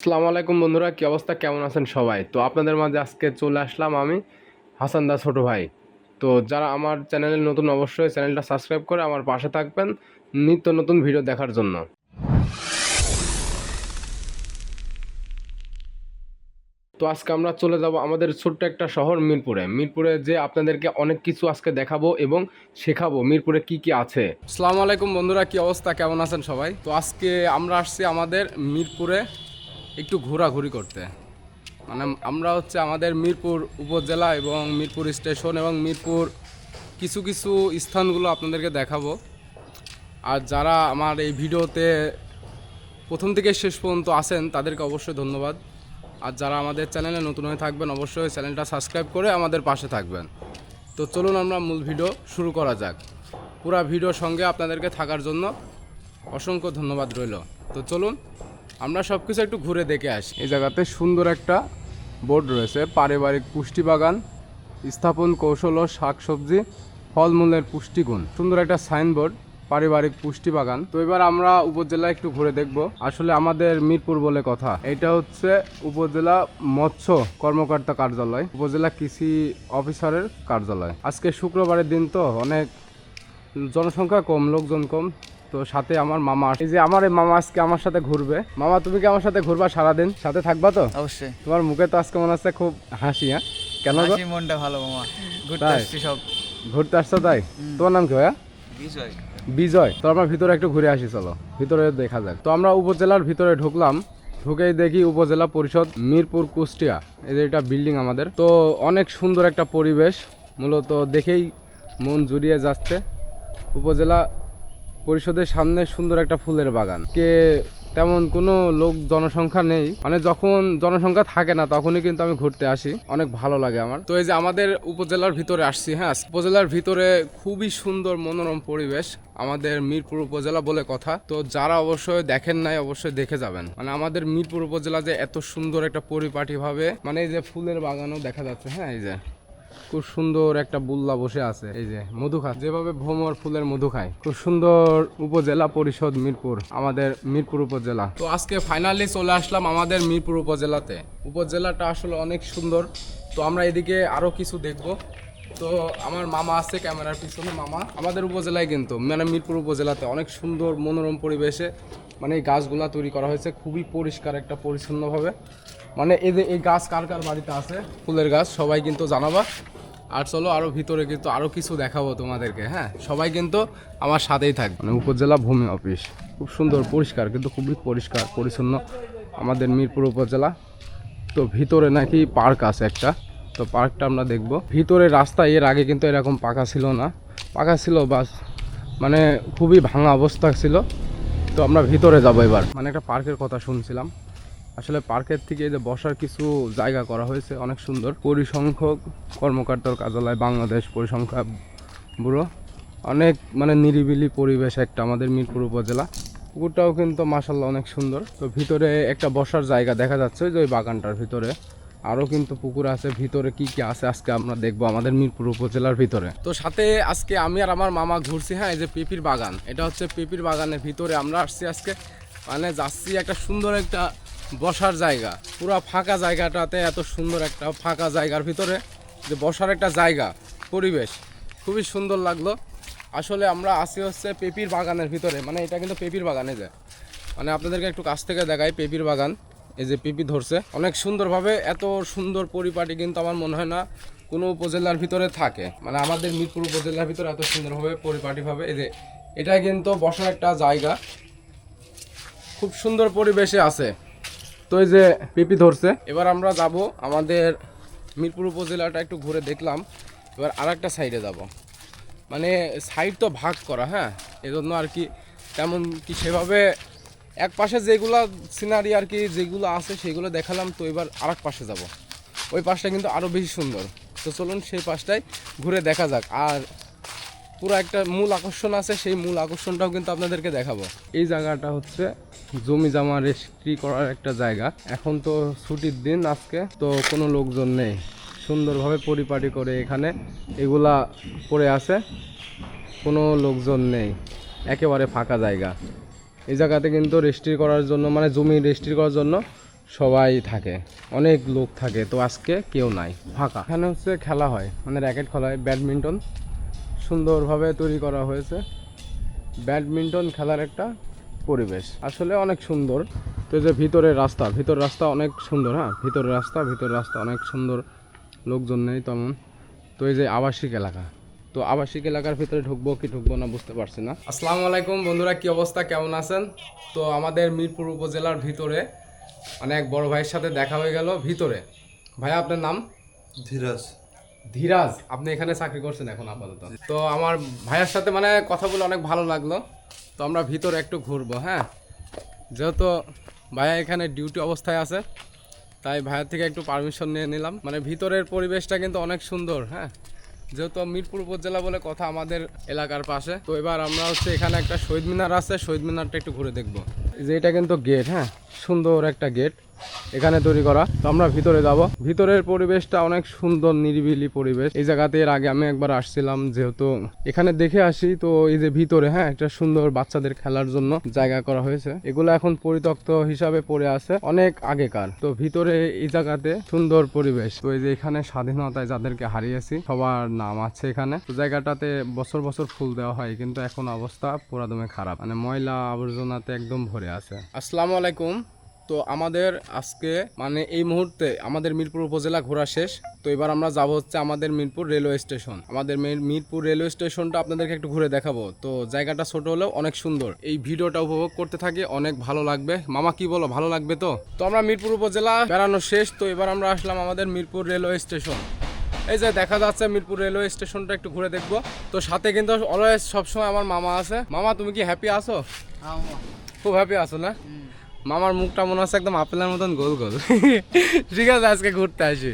আসসালামু আলাইকুম বন্ধুরা, কি অবস্থা? কেমন আছেন সবাই? তো আপনাদের মাঝে আজকে চলে আসলাম আমি, হাসান দা ছোট ভাই। তো যারা আমার চ্যানেলে নতুন, অবশ্যই চ্যানেলটা সাবস্ক্রাইব করে আমার পাশে থাকবেন নিত্য নতুন ভিডিও দেখার জন্য। তো আজকে আমরা চলে যাব আমাদের ছোট্ট একটা শহর মিরপুরে। মিরপুরে যে আপনাদেরকে অনেক কিছু আজকে দেখাবো এবং শেখাবো, মিরপুরে কি কি আছে। আসসালামু আলাইকুম বন্ধুরা, কি অবস্থা? কেমন আছেন সবাই? তো আজকে আমরা আসছি আমাদের মিরপুরে একটু ঘোরাঘুরি করতে। মানে আমরা হচ্ছে আমাদের মিরপুর উপজেলা এবং মিরপুর স্টেশন এবং মিরপুর কিছু কিছু স্থানগুলো আপনাদেরকে দেখাবো। আর যারা আমার এই ভিডিওতে প্রথম থেকে শেষ পর্যন্ত আসেন, তাদেরকে অবশ্যই ধন্যবাদ। আর যারা আমাদের চ্যানেলে নতুন হয়ে থাকবেন, অবশ্যই চ্যানেলটা সাবস্ক্রাইব করে আমাদের পাশে থাকবেন। তো চলুন আমরা মূল ভিডিও শুরু করা যাক। পুরা ভিডিওর সঙ্গে আপনাদেরকে থাকার জন্য অসংখ্য ধন্যবাদ রইল। তো চলুন আমরা সব কিছু একটু ঘুরে দেখে আসি। এই জায়গাতে সুন্দর একটা বোর্ড রয়েছে, পারিবারিক পুষ্টি বাগান, স্থাপন কৌশল ও শাকসবজি, ফলমূলের পুষ্টিগুণ। সুন্দর একটা সাইনবোর্ড পারিবারিক পুষ্টি বাগান। তো এবার আমরা উপজেলা একটু ঘুরে দেখব। আসলে আমাদের মিরপুর বলে কথা। এটা হচ্ছে উপজেলা মৎস্য কর্মকর্তা কার্যালয়, উপজেলা কৃষি অফিসারের কার্যালয়। আজকে শুক্রবারের দিন তো অনেক জনসংখ্যা কম, লোকজন কম। তো সাথে আমার মামা এই যে আমার এই মামা আজকে আমার সাথে ঘুরবে। মামা তুমি কি আমার সাথে ঘুরবা সারাদিন? সাথে থাকবা তো? অবশ্যই। তোমার মুখে তো আজকে মনে হচ্ছে খুব হাসি হ্যাঁ? কেন হাসি মনটা ভালো মামা। ঘুরতে? আসছি সব। ঘুরতে আসছো তাই? তোমার নাম কি ভাইয়া? বিষয় বিজয়। তো আমরা ভিতরে একটু ঘুরে আসি চলো। ভিতরে দেখা যাক। তো আমরা উপজেলার ভিতরে ঢুকলাম। ঢুকেই দেখি উপজেলা পরিষদ মিরপুর কুষ্টিয়া। এই যে এটা বিল্ডিং আমাদের। তো অনেক সুন্দর একটা পরিবেশ। মূলত দেখেই মন জুড়িয়ে যাচ্ছে। উপজেলা পরিষদের সামনে সুন্দর একটা ফুলের বাগান। কে তেমন কোনো লোক জনসংখ্যা নেই। মানে যখন জনসংখ্যা থাকে না, তখনই কিন্তু আমি ঘুরতে আসি। অনেক ভালো লাগে আমার। তো এই যে আমাদের উপজেলার ভিতরে আসছি হ্যাঁ? উপজেলার ভিতরে খুবই সুন্দর মনোরম পরিবেশ আমাদের মিরপুর উপজেলা বলে কথা। তো যারা অবশ্যই দেখেন নাই, অবশ্যই দেখে যাবেন। মানে আমাদের মিরপুর উপজেলা যে এত সুন্দর একটা পরিপাটি ভাবে মানে এই যে ফুলের বাগানও দেখা যাচ্ছে হ্যাঁ? এই যে খুব সুন্দর একটা বুল্লা বসে আছে। এই যে, মধু খায় যেভাবে ভ্রমর ফুলের মধু খায়। খুব সুন্দর উপজেলা পরিষদ মিরপুর, আমাদের মিরপুর উপজেলা। তো আজকে ফাইনালি চলে আসলাম আমাদের মিরপুর উপজেলাতে। উপজেলাটা আসলে অনেক সুন্দর। তো আমরা এদিকে আরও কিছু দেখব। তো আমার মামা আছে ক্যামেরার পিছনে, মামা। আমাদের উপজেলায় কিন্তু মানে মিরপুর উপজেলাতে অনেক সুন্দর মনোরম পরিবেশে মানে এই গাছগুলা তৈরি করা হয়েছে। খুবই পরিষ্কার একটা, পরিচ্ছন্নভাবে। মানে এই যে এই গাছ কার কার বাড়িতে আছে? ফুলের গাছ সবাই কিন্তু জানাবা। আর চলো আরও ভিতরে কিন্তু আরও কিছু দেখাবো তোমাদেরকে হ্যাঁ? সবাই কিন্তু আমার সাথেই থাকবে। মানে উপজেলা ভূমি অফিস। খুব সুন্দর পরিষ্কার কিন্তু খুবই পরিষ্কার পরিচ্ছন্ন আমাদের মিরপুর উপজেলা। তো ভিতরে নাকি পার্ক আছে একটা। তো পার্কটা আমরা দেখব। ভিতরে রাস্তা এর আগে কিন্তু এরকম পাকা ছিল না। পাকা ছিল বাস মানে খুবই ভাঙা অবস্থা ছিল। তো আমরা ভিতরে যাব এবার। মানে একটা পার্কের কথা শুনছিলাম। আসলে পার্কের থেকে যে বসার কিছু জায়গা করা হয়েছে, অনেক সুন্দর। পরিসংখ্যক কর্মকর্তার কার্যালয়, বাংলাদেশ পরিসংখ্যা ব্যুরো। অনেক মানে নিরিবিলি পরিবেশ একটা আমাদের মিরপুর উপজেলা। পুকুরটাও কিন্তু মাসাল্লাহ অনেক সুন্দর। তো ভিতরে একটা বসার জায়গা দেখা যাচ্ছে যে ওই বাগানটার ভিতরে। আরও কিন্তু পুকুর আছে, ভিতরে কি কি আছে আজকে আমরা দেখব আমাদের মিরপুর উপজেলার ভিতরে। তো সাথে আজকে আমি আর আমার মামা ঘুরছি হ্যাঁ এই যে পিপির বাগান। এটা হচ্ছে পিপির বাগানের ভিতরে আমরা আসছি আজকে। মানে যাচ্ছি একটা সুন্দর একটা বসার জায়গা। পুরো ফাঁকা জায়গাটাতে এত সুন্দর একটা ফাঁকা জায়গার ভিতরে যে বসার একটা জায়গা, পরিবেশ। খুবই সুন্দর লাগল। আসলে আমরা আসি হচ্ছে পেপির বাগানের ভিতরে। মানে এটা কিন্তু পেপির বাগানে যায় মানে আপনাদেরকে একটু কাছ থেকে দেখাই পেপির বাগান। এই যে পেপি ধরছে। অনেক সুন্দরভাবে এত সুন্দর পরিপাটি কিন্তু আমার মনে হয় না কোনো উপজেলার ভিতরে থাকে। মানে আমাদের মিরপুর উপজেলার ভিতরে এত সুন্দরভাবে পরিপাটিভাবে এই যে এটা কিন্তু বসার একটা জায়গা। খুব সুন্দর পরিবেশে আছে। তো এই যে পেপি ধরছে। এবার আমরা যাব আমাদের মিরপুর উপজেলাটা একটু ঘুরে দেখলাম। এবার আর একটা সাইডে যাব। মানে সাইড তো ভাগ করা হ্যাঁ? এজন্য আর কি তেমন কি সেভাবে এক পাশে যেগুলো সিনারি আর কি যেগুলো আছে সেগুলো দেখালাম, তো এবার আর পাশে যাব। ওই পাশটা কিন্তু আরও বেশি সুন্দর। তো চলুন সেই পাশটাই ঘুরে দেখা যাক। আর পুরো একটা মূল আকর্ষণ আছে, সেই মূল আকর্ষণটাও কিন্তু আপনাদেরকে দেখাবো। এই জায়গাটা হচ্ছে জমি জামা রেস্ট্রি করার একটা জায়গা। এখন তো ছুটির দিন আজকে, তো কোনো লোকজন নেই। সুন্দরভাবে পরিপাটি করে এখানে এগুলা পড়ে আছে, কোনো লোকজন নেই। একেবারে ফাঁকা জায়গা। এই জায়গাতে কিন্তু রেজিস্ট্রি করার জন্য মানে জমি রেজিস্ট্রি করার জন্য সবাই থাকে। অনেক লোক থাকে, তো আজকে কেউ নাই। ফাঁকা। এখানে হচ্ছে খেলা হয় মানে র্যাকেট খেলা হয়, ব্যাডমিন্টন। সুন্দরভাবে তৈরি করা হয়েছে। ব্যাডমিন্টন খেলার একটা পরিবেশ। আসলে অনেক সুন্দর। তো যে ভিতরের রাস্তা, ভিতর রাস্তা অনেক সুন্দর হ্যাঁ? ভিতরের রাস্তা ভিতর রাস্তা অনেক সুন্দর। লোকজন নেই তেমন। তো এই যে আবাসিক এলাকা, তো আবাসিক এলাকার ভিতরে ঢুকবো কি ঢুকবো না বুঝতে পারছি না। আসসালামু আলাইকুম বন্ধুরা, কি অবস্থা? কেমন আছেন? তো আমাদের মিরপুর উপজেলার ভিতরে অনেক বড় ভাইয়ের সাথে দেখা হয়ে গেল। ভিতরে, ভাইয়া, আপনার নাম? ধীরাজ। ধীরাজ, আপনি এখানে চাকরি করছেন এখন আপাতত। তো আমার ভাইয়ের সাথে মানে কথা বলে অনেক ভালো লাগল। তো আমরা ভিতরে একটু ঘুরবো হ্যাঁ? যেহেতু ভাইয়া এখানে ডিউটি অবস্থায় আছে, তাই ভাইয়ের থেকে একটু পারমিশন নিয়ে নিলাম। মানে ভিতরের পরিবেশটা কিন্তু অনেক সুন্দর হ্যাঁ? যেহেতু মিরপুর উপজেলা বলে কথা আমাদের এলাকার পাশে। তো এবার আমরা হচ্ছে এখানে একটা শহীদ মিনার আছে, শহীদ মিনারটা একটু ঘুরে দেখব। যে এটা কিন্তু গেট হ্যাঁ? সুন্দর একটা গেট। এখানে তৈরি করা। তো আমরা ভিতরে যাব। ভিতরের পরিবেশটা অনেক সুন্দর, নিরিবিলি পরিবেশ। এই জায়গাতে এর আগে আমি একবার আসছিলাম যেহেতু এখানে দেখে আসি, তো এই যে ভিতরে হ্যাঁ একটা সুন্দর বাচ্চাদের খেলার জন্য জায়গা করা হয়েছে। এগুলো এখন পরিত্যক্ত হিসাবে পড়ে আছে অনেক আগেকার। তো ভিতরে এই জায়গাতে সুন্দর পরিবেশ। তো এই যে এখানে স্বাধীনতায় যাদেরকে হারিয়েছি, সবার নাম আছে এখানে। তো জায়গাটাতে বছর বছর ফুল দেওয়া হয়, কিন্তু এখন অবস্থা পুরাদমে খারাপ। মানে ময়লা আবর্জনাতে একদম ভরে আছে। আসসালামু আলাইকুম। তো আমাদের আজকে মানে এই মুহূর্তে আমাদের মিরপুর উপজেলা ঘোরা শেষ। তো এবার আমরা যাব হচ্ছে আমাদের মিরপুর রেলওয়ে স্টেশন। আমাদের মিরপুর রেলওয়ে স্টেশনটা আপনাদেরকে একটু ঘুরে দেখাবো। তো জায়গাটা ছোট হলেও অনেক সুন্দর। এই ভিডিওটা উপভোগ করতে থাকি অনেক ভালো লাগবে। মামা কি বলো? ভালো লাগবে তো? তো আমরা মিরপুর উপজেলা বেড়ানো শেষ। তো এবার আমরা আসলাম আমাদের মিরপুর রেলওয়ে স্টেশন। এই যে দেখা যাচ্ছে মিরপুর রেলওয়ে স্টেশনটা একটু ঘুরে দেখব। তো সাথে কিন্তু অলওয়েজ সবসময় আমার মামা আছে। মামা তুমি কি হ্যাপি আছো? খুব হ্যাপি আছো না? মামার মুখটা মনে হচ্ছে একদম আপেলের মতন গোল গোল। ঠিক আছে আজকে ঘুরতে আসি।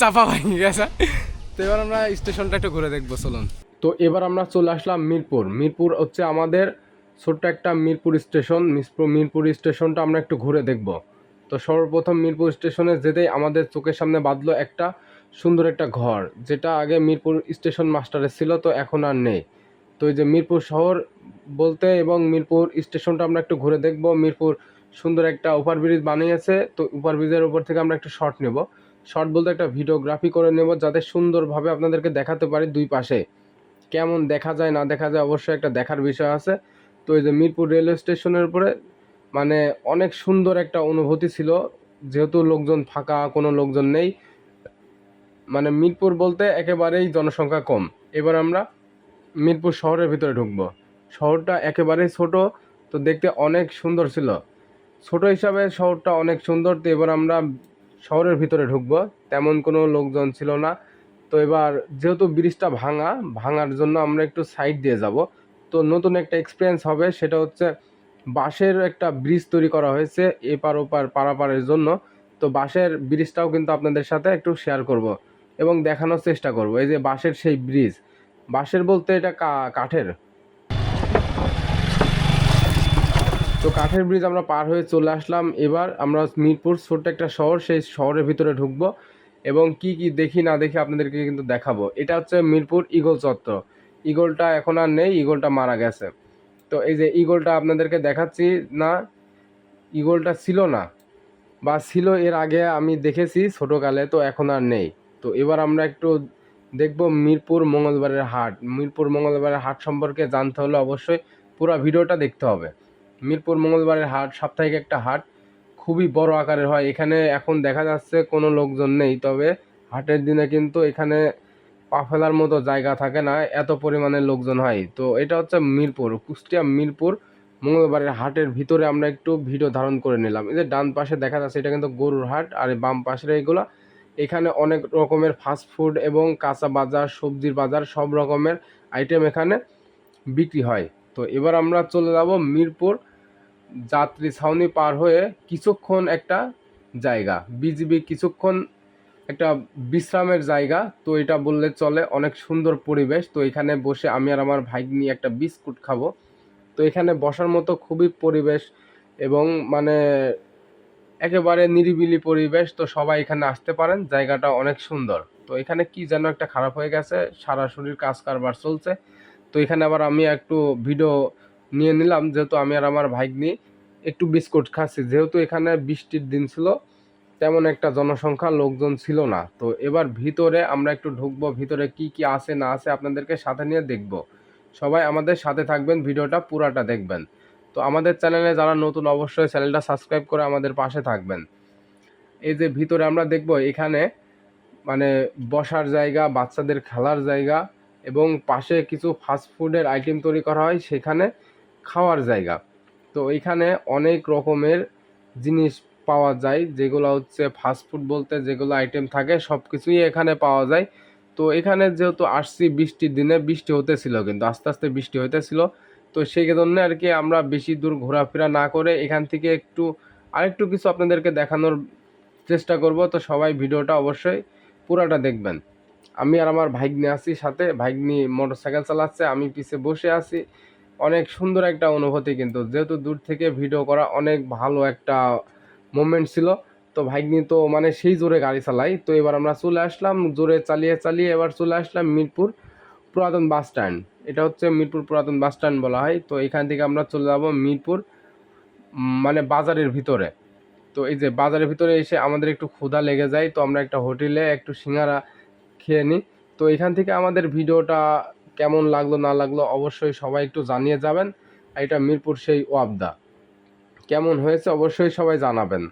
চাপা ভাঙি গেছে তো এবার আমরা স্টেশনটা একটু ঘুরে দেখব চলুন। তো এবার আমরা চলে আসলাম মিরপুর। মিরপুর হচ্ছে আমাদের ছোট্ট একটা মিরপুর স্টেশন। মিরপুর মিরপুর স্টেশনটা আমরা একটু ঘুরে দেখব। তো সর্বপ্রথম মিরপুর স্টেশনে যেতেই আমাদের চোখের সামনে বাঁধলো একটা সুন্দর একটা ঘর যেটা আগে মিরপুর স্টেশন মাস্টারের ছিল তো এখন আর নেই। তো এই যে মিরপুর শহর বলতে এবং মিরপুর স্টেশনটা আমরা একটু ঘুরে দেখব। মিরপুর সুন্দর একটা ওভারব্রিজ বানিয়েছে, তো ওভারব্রিজের উপর থেকে আমরা একটা শর্ট নেব। শর্ট বলতে একটা ভিডিওগ্রাফি করে নেব যাতে সুন্দরভাবে আপনাদেরকে দেখাতে পারি দুই পাশে। কেমন দেখা যায়, না দেখা যায় অবশ্যই একটা দেখার বিষয় আছে। তো এই যে মিরপুর রেলওয়ে স্টেশনের উপরে মানে অনেক সুন্দর একটা অনুভূতি ছিল। যেহেতু লোকজন ফাঁকা, কোনো লোকজন নেই। মানে মিরপুর বলতে একেবারেই জনসংখ্যা কম। এবার আমরা মিরপুর শহরের ভিতরে ঢুকবো। শহরটা একেবারেই ছোট, তো দেখতে অনেক সুন্দর ছিল। ছোট হিসাবে শহরটা অনেক সুন্দর, তো এবার আমরা শহরের ভিতরে ঢুকবো। তেমন কোনো লোকজন ছিল না। তো এবার যেহেতু ব্রিজটা ভাঙা, ভাঙার জন্য আমরা একটু সাইড দিয়ে যাব। তো নতুন একটা এক্সপিরিয়েন্স হবে, সেটা হচ্ছে বাঁশের একটা ব্রিজ তৈরি করা হয়েছে এপার ওপার পারাপারের জন্য। তো বাঁশের ব্রিজটাও কিন্তু আপনাদের সাথে একটু শেয়ার করব এবং দেখানোর চেষ্টা করব। এই যে বাঁশের সেই ব্রিজ বাঁশের বলতে এটা কাঠের। তো কাঠের ব্রিজ আমরা পার হয়ে চলে আসলাম। এবার আমরা মিরপুর ছোট্ট একটা শহর, সেই শহরের ভিতরে ঢুকবো এবং কি কি দেখি, না দেখি আপনাদেরকে কিন্তু দেখাবো। এটা হচ্ছে মিরপুর ইগল চত্বর। ইগলটা এখন আর নেই, ইগলটা মারা গেছে। তো এই যে ইগলটা আপনাদেরকে দেখাচ্ছি, না, ইগলটা ছিল না বা ছিল এর আগে আমি দেখেছি ছোটোকালে, তো এখন আর নেই। তো এবার আমরা একটু দেখব মিরপুর মঙ্গলবারের হাট। মিরপুর মঙ্গলবারের হাট সম্পর্কে জানতে হলে অবশ্যই পুরো ভিডিওটা দেখতে হবে। মিরপুর মঙ্গলবারের হাট সাপ্তাহিক একটা হাট। খুবই বড় আকারের হয়। এখানে এখন দেখা যাচ্ছে কোনো লোকজন নেই, তবে হাটের দিনে কিন্তু এখানে পা ফেলার মতো জায়গা থাকে না, এত পরিমাণে লোকজন হয়। তো এটা হচ্ছে মিরপুর, কুষ্টিয়া মিরপুর মঙ্গলবারের হাটের ভিতরে আমরা একটু ভিডিও ধারণ করে নিলাম। এই যে ডান পাশে দেখা যাচ্ছে, এটা কিন্তু গরুর হাট, আর বাম পাশের এইগুলা এখানে অনেক রকমের ফাস্ট ফুড এবং কাঁচা বাজার, সবজির বাজার সব রকমের আইটেম এখানে বিক্রি হয়। তো এবার আমরা চলে যাব মিরপুর যাত্রী ছাউনি পার হয়ে কিছুক্ষণ একটা জায়গা, বিজিবি কিছুক্ষণ একটা বিশ্রামের জায়গা। তো এটা বললে চলে অনেক সুন্দর পরিবেশ। তো এখানে বসে আমি আর আমার ভাই নিয়ে একটা বিস্কুট খাব। তো এখানে বসার মতো খুবই পরিবেশ এবং মানে একেবারে নিরিবিলি পরিবেশ, তো সবাই এখানে আসতে পারেন, জায়গাটা অনেক সুন্দর। তো এখানে কি যেন একটা খারাপ হয়ে গেছে, সারা শরীর কাজ কারবার চলছে। তো এখানে আবার আমি একটু ভিডিও নিয়ে নিলাম, যেহেতু আমি আর আমার ভাইগনি একটু বিস্কুট খাচ্ছি। যেহেতু এখানে বৃষ্টির দিন ছিল, তেমন একটা জনসংখ্যা লোকজন ছিল না। তো এবার ভিতরে আমরা একটু ঢুকবো, ভিতরে কি কি আছে না আছে আপনাদেরকে সাথে নিয়ে দেখব। সবাই আমাদের সাথে থাকবেন, ভিডিওটা পুরাটা দেখবেন। তো আমাদের চ্যানেলে যারা নতুন, অবশ্যই চ্যানেলটা সাবস্ক্রাইব করে আমাদের পাশে থাকবেন। এই যে ভিতরে আমরা দেখব, এখানে মানে বসার জায়গা, বাচ্চাদের খেলার জায়গা এবং পাশে কিছু ফাস্ট ফুডের আইটেম তৈরি করা হয়, সেখানে খাওয়ার জায়গা। তো এখানে অনেক রকমের জিনিস পাওয়া যায়, যেগুলো হচ্ছে ফাস্ট ফুড বলতে যেগুলো আইটেম থাকে সব কিছুই এখানে পাওয়া যায়। তো এখানে যেহেতু আসছি, বৃষ্টির দিনে বৃষ্টি হতেছিল কিন্তু, আস্তে আস্তে বৃষ্টি হতেছিল তো সেই জন্য আর কি আমরা বেশি দূর ঘোরাফেরা না করে এখান থেকে একটু, আরেকটু কিছু আপনাদেরকে দেখানোর চেষ্টা করব। তো সবাই ভিডিওটা অবশ্যই পুরাটা দেখবেন। আমি আর আমার ভাগ্নি আছি সাথে। ভাগ্নি মোটরসাইকেল চালাচ্ছে, আমি পিছে বসে আছি। অনেক সুন্দর একটা অনুভূতি কিন্তু। যেহেতু দূর থেকে ভিডিও করা অনেক ভালো একটা মোমেন্ট ছিল, তো ভাগ্নি তো মানে সেই জোরে গাড়ি চালাই তো এবার আমরা চলে আসলাম, জোরে চালিয়ে চালিয়ে এবার চলে আসলাম মিরপুর পুরাতন বাস স্ট্যান্ড। এটা হচ্ছে মিরপুর পুরাতন বাস স্ট্যান্ড বলা হয়। তো এখান থেকে আমরা চলে যাব মিরপুর মানে বাজারের ভিতরে। তো এই যে বাজারের ভিতরে এসে আমাদের একটু ক্ষুধা লেগে যায়, তো আমরা একটা হোটেলে একটু সিঙ্গারা খেয়ে নিই। তো এখান থেকে আমাদের ভিডিওটা কেমন লাগল, না লাগল অবশ্যই সবাই একটু জানিয়ে যাবেন। এটা মিরপুর সেই ওয়াবদা। কেমন হয়েছে অবশ্যই সবাই জানাবেন।